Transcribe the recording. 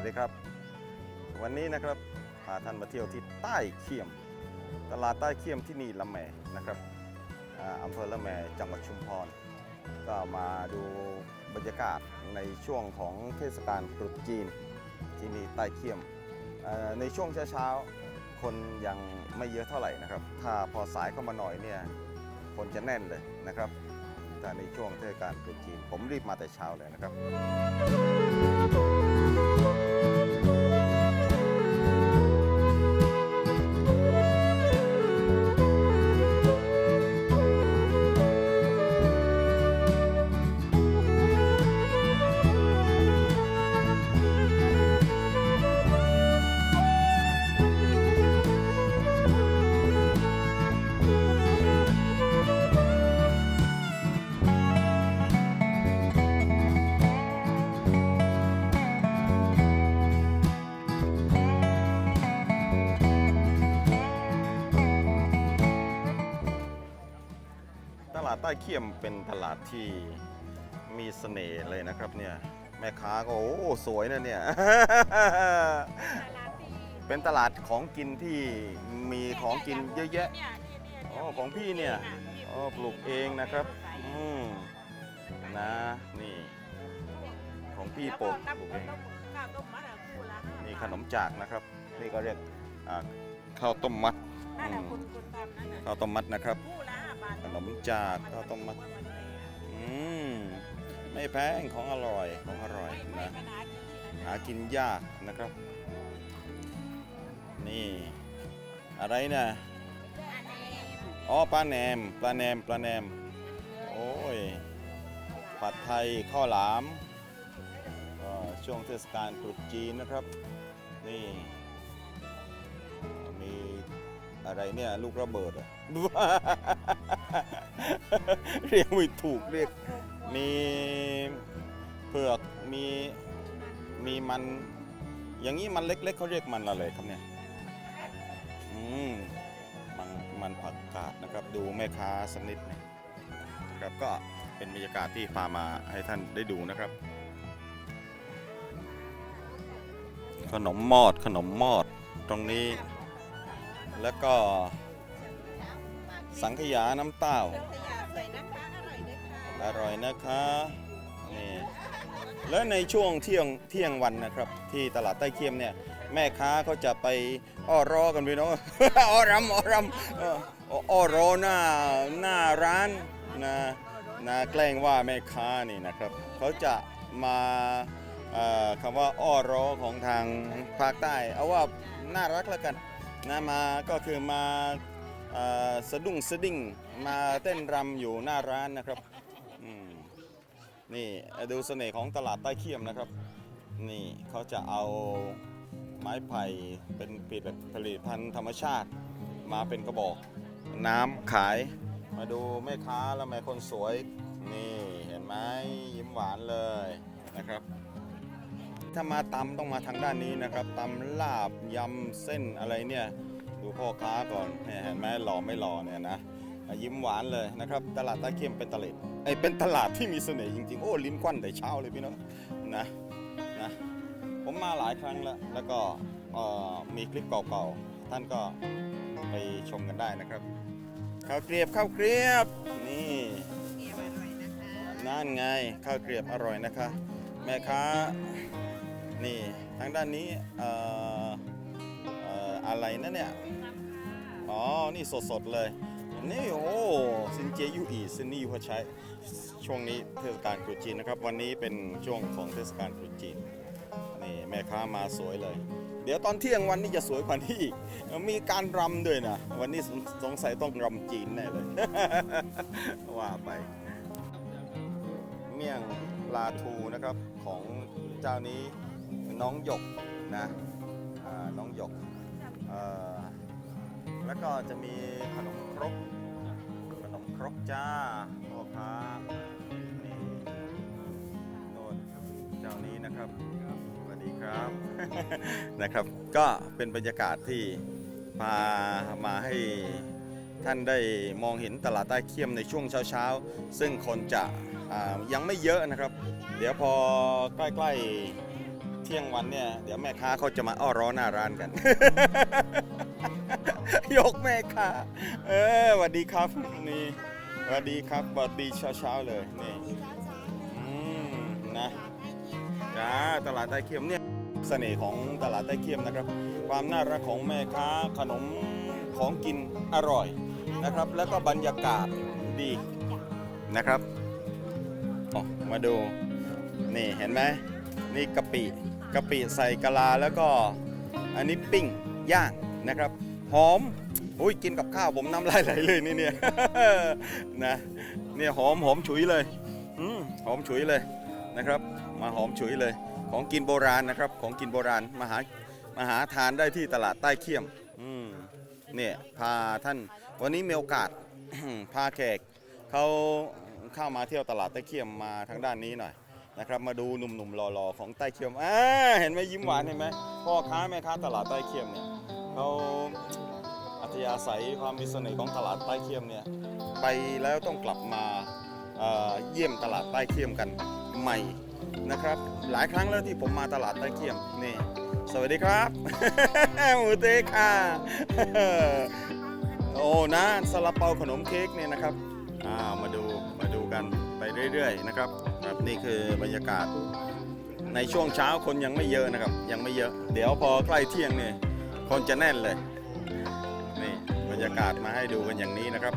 วัสดีครับ วันนี้นะครับพาท่านมาเที่ยวที่ใต้เขียม ตลาดใต้เขียมที่นี่ละแมนะครับอ่าอำเภอละแมจังหวัดชุมพร ก็มาดูบรรยากาศในช่วงของเทศกาลตรุษจีนที่นี่ใต้เขียม ในช่วงเช้าๆคนยังไม่เยอะเท่าไหร่นะครับ ถ้าพอสายเข้ามาหน่อยเนี่ยคนจะแน่นเลยนะครับแต่ในช่วงเทศกาลตรุษจีน ผมรีบมาแต่เช้าเลยนะครับ ลาดใต้เขี้ยมเป็นตลาดที่มีเสน่ห์เลยนะครับเนี่ยแม่ค้าก็โอ้โหสวยนะเนี่ย เป็นตลาดของกินที่มีของกินเยอะแยะอ๋อของพี่เนี่ยอ๋อปลูกเองนะครับอืมนะนี่ ของพี่ปลูกปลูกเองนี่ขนมจากนะครับ นี่ก็เรียกอ่าข้าวต้มมัดอืมข้าวต้มมัดนะครับ ขนมจากข้าวต้มมัดอืมไม่แพงของอร่อยของอร่อยนะ หากินยากนะครับ นี่ อะไรนะอ๋อปลาแหนมปลาแหนมปลาแหนม โอ้ย ผัดไทยข้าวหลามก็ช่วงเทศกาลตรุษจีนนะครับ นี่ มีอะไรเนี่ย ลูกระเบิดอะ เรียกไม่ถูกเรียกมีเผือกมีมีมัน อย่างนี้มันเล็ก ๆเขาเรียกมันอะไรครับเนี่ยอืมมันมันผักกาดนะครับ ดูแม่ค้าสักนิดหนึงนะครับก็เป็นบรรยากาศที่พามาให้ท่านได้ดูนะครับ ขนมมอดขนมมอดตรงนี้ แล้วก็ สังขยาน้ำเต้าอร่อยนะคะนี่แล้วในช่วงเที่ยงเที่ยงวันนะครับ ที่ตลาดใต้เคียมเนี่ยแม่ค้าเขาจะไปอ้อรอกันไปเนาะ อ้อรำอ้อรำเอออ้อรอหน้าหน้าร้านนะนะแกล้งว่าแม่ค้านี่นะครับเขาจะมาเอ่อคำว่าอ้อรอของทางภาคใต้ เอาว่าน่ารักแล้วกันนะมาก็คือมาเอ่อ สะดุ้งสะดิ้งมาเต้นรำอยู่หน้าร้านนะครับนี่ดูเสน่ห์ของตลาดใต้เขี้ยมนะครับ นี่เขาจะเอาไม้ไผ่เป็นผลิตผลิตภัณฑ์ธรรมชาติ มาเป็นกระบอก น้ำขาย มาดูแม่ค้าและแม่คนสวย นี่เห็นไหมยิ้มหวานเลยนะครับถ้ามาตำต้องมาทางด้านนี้นะครับตำลาบยำเส้นอะไรเนี่ย ดูพ่อค้าก่อนเห็นไหมหล่อไม่หล่อเนี่ยนะยิ้มหวานเลยนะครับตลาดตาเขียมเป็นตลาดไอเป็นตลาดที่มีเสน่ห์จริงๆ โอ้ลิ้นควันแต่เช้าเลยพี่น้องนะนะผมมาหลายครั้งแล้ว แล้วก็มีคลิปเก่าๆ ท่านก็ไปชมกันได้นะครับข้าวเกรียบข้าวเกรียบนี่นั่นไงข้าวเกรียบอร่อยนะคะ แม่ค้านี่ทางด้านนี้เอ่อ อะไรนะเนี่ย อ๋อ นี่สดๆเลย นี่โอ้ซินเจยูอีซินนี่ยูพอใช้ช่วงนี้เทศกาลตรุษจีนนะครับ วันนี้เป็นช่วงของเทศกาลตรุษจีน นี่แม่ค้ามาสวยเลย เดี๋ยวตอนเที่ยงวันนี้จะสวยกว่านี้อีก มีการรำด้วยนะ วันนี้สงสัยต้องรำจีนแน่เลย ว่าไป เมี่ยงลาทูนะครับของเจ้านี้น้องหยกนะน้องหยก เอ่อแล้วก็จะมีขนมครก ขนมครกจ้าพ่อค้านี่โน่นเจ้านี้นะครับสวัสดีครับ นะครับ ก็เป็นบรรยากาศที่พามาให้ท่านได้มองเห็นตลาดใต้เคียมในช่วงเช้าๆ ซึ่งคนจะอ่ายังไม่เยอะนะครับ เดี๋ยวพอใกล้ๆ ที่ยงวันเนี่ยเดี๋ยวแม่ค้าเขาจะมาอ้อร้อหน้าร้านกัน ยกแม่ค้า เออสวัสดีครับนี่สวัสดีครับสวัสดีเช้าๆเลยนี่อืมนะจ้าตลาดใต้เคียมเนี่ยเสน่ห์ของตลาดใต้เคียมนะครับ ความน่ารักของแม่ค้าขนมของกินอร่อยนะครับ แล้วก็บรรยากาศดีนะครับอ๋อมาดู นี่เห็นไหมนี่กะปิ กะปิใส่กะลาแล้วก็อันนี้ปิ้งย่างนะครับหอมอุ้ยกินกับข้าวผมน้ำลายไหลเลยนี่เนี่ยนะเนี่ยหอมหอมฉุยเลยอืมหอมฉุยเลยนะครับ มาหอมฉุยเลย ของกินโบราณนะครับ ของกินโบราณมาหามาหาทานได้ที่ตลาดใต้เขี้ยมอืมเนี่ยพาท่านวันนี้มีโอกาส พาแขกเขาเข้ามาเที่ยวตลาดใต้เขี้ยมมาทางด้านนี้หน่อย นะครับมาดูหนุ่มๆหล่อๆของใต้เขียมอ่าเห็นไหมยิ้มหวานเห็นไหมพ่อค้าแม่ค้าตลาดใต้เขียมเนี่ยเขาอัธยาศัยความมีเสน่ห์ของตลาดใต้เขียมเนี่ยไปแล้วต้องกลับมาเเยี่ยมตลาดใต้เขียมกันใหม่นะครับ หลายครั้งแล้วที่ผมมาตลาดใต้เขียมนี่สวัสดีครับหมูเตค่ะโอ้นะซาลาเปาขนมเค้กเนี่ยนะครับามาดูมาดูกันไปเรื่อยๆนะครับ นี่คือบรรยากาศ ในช่วงเช้าคนยังไม่เยอะนะครับ ยังไม่เยอะ เดี๋ยวพอใกล้เที่ยงเนี่ยคนจะแน่นเลยนี่บรรยากาศมาให้ดูกันอย่างนี้นะครับ